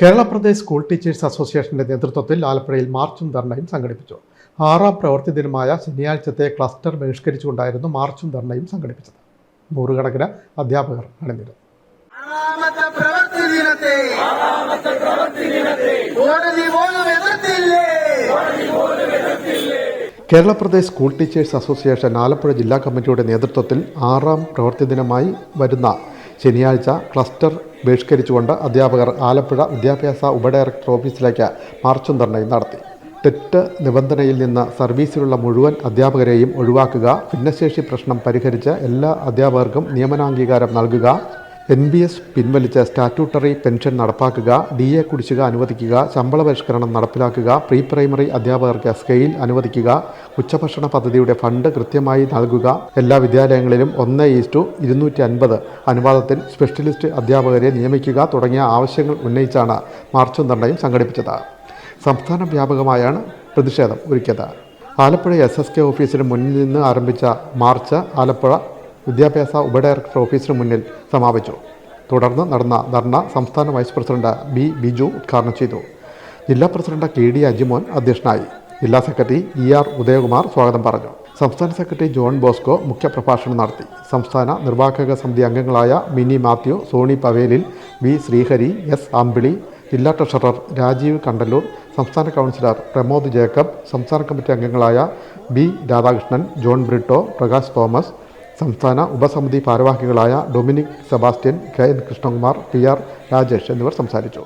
Kerala Pradesh school teachers അസോസിയേഷന്റെ നേതൃത്വത്തിൽ ആലപ്പുഴയിൽ മാർച്ചും ധർണയും സംഘടിപ്പിച്ചു. ആറാം പ്രവൃത്തി ദിനമായ ശനിയാഴ്ചത്തെ ക്ലസ്റ്റർ ബഹിഷ്കരിച്ചുകൊണ്ടായിരുന്നു മാർച്ചും ധർണയും സംഘടിപ്പിച്ചത്. നൂറുകണക്കിന് അധ്യാപകർ അണിനിരുന്നു. Kerala Pradesh school teachers association Alappuzha ജില്ലാ കമ്മിറ്റിയുടെ നേതൃത്വത്തിൽ ആറാം പ്രവൃത്തി ദിനമായി വരുന്ന ശനിയാഴ്ച ക്ലസ്റ്റർ ബഹിഷ്കരിച്ചുകൊണ്ട് അധ്യാപകർ ആലപ്പുഴ വിദ്യാഭ്യാസ ഉപഡയറക്ടർ ഓഫീസിലേക്ക് മാർച്ചും ധർണയും നടത്തി. തെറ്റ് നിബന്ധനയിൽ നിന്ന് സർവീസിലുള്ള മുഴുവൻ അധ്യാപകരെയും ഒഴിവാക്കുക ഭിന്നശേഷി പ്രശ്നം പരിഹരിച്ച് എല്ലാ അധ്യാപകർക്കും നിയമനാംഗീകാരം നൽകുക എൻ ബി എസ് പിൻവലിച്ച് സ്റ്റാറ്റ്യൂട്ടറി പെൻഷൻ നടപ്പാക്കുക ഡി എ കുടിശ്ശിക അനുവദിക്കുക ശമ്പള പരിഷ്കരണം നടപ്പിലാക്കുക പ്രീ പ്രൈമറി അധ്യാപകർക്ക് സ്കെയിൽ അനുവദിക്കുക ഉച്ചഭക്ഷണ പദ്ധതിയുടെ ഫണ്ട് കൃത്യമായി നൽകുക. എല്ലാ വിദ്യാലയങ്ങളിലും ഒന്ന് ഈസ്റ്റു ഇരുന്നൂറ്റി അൻപത് അനുപാതത്തിൽ സ്പെഷ്യലിസ്റ്റ് അധ്യാപകരെ നിയമിക്കുക തുടങ്ങിയ ആവശ്യങ്ങൾ ഉന്നയിച്ചാണ് മാർച്ച് നിർണയം സംഘടിപ്പിച്ചത്. സംസ്ഥാന വ്യാപകമായാണ് പ്രതിഷേധം ഒരുക്കിയത്. ആലപ്പുഴ എസ് എസ് കെ ഓഫീസിന് മുന്നിൽ നിന്ന് ആരംഭിച്ച മാർച്ച് ആലപ്പുഴ വിദ്യാഭ്യാസ ഉപഡയറക്ടർ ഓഫീസിന് മുന്നിൽ സമാപിച്ചു. തുടർന്ന് നടന്ന ധർണ സംസ്ഥാന വൈസ് പ്രസിഡന്റ് ബി ബിജു ഉദ്ഘാടനം ചെയ്തു. ജില്ലാ പ്രസിഡന്റ് കെ ഡി അജിമോൻ അധ്യക്ഷനായി. ജില്ലാ സെക്രട്ടറി ഇ ആർ ഉദയകുമാർ സ്വാഗതം പറഞ്ഞു. സംസ്ഥാന സെക്രട്ടറി ജോൺ ബോസ്കോ മുഖ്യപ്രഭാഷണം നടത്തി. സംസ്ഥാന നിർവാഹക സമിതി അംഗങ്ങളായ മിനി മാത്യു സോണി പവേലിൽ വി ശ്രീഹരി എസ് അമ്പിളി ജില്ലാ ട്രഷറർ രാജീവ് കണ്ടല്ലൂർ സംസ്ഥാന കൗൺസിലർ പ്രമോദ് ജേക്കബ് സംസ്ഥാന കമ്മിറ്റി അംഗങ്ങളായ ബി രാധാകൃഷ്ണൻ ജോൺ ബ്രിട്ടോ പ്രകാശ് തോമസ് സംസ്ഥാന ഉപസമിതി ഭാരവാഹികളായ Dominic Sebastian K N Krishnakumar P R Rajesh എന്നിവർ സംസാരിച്ചു.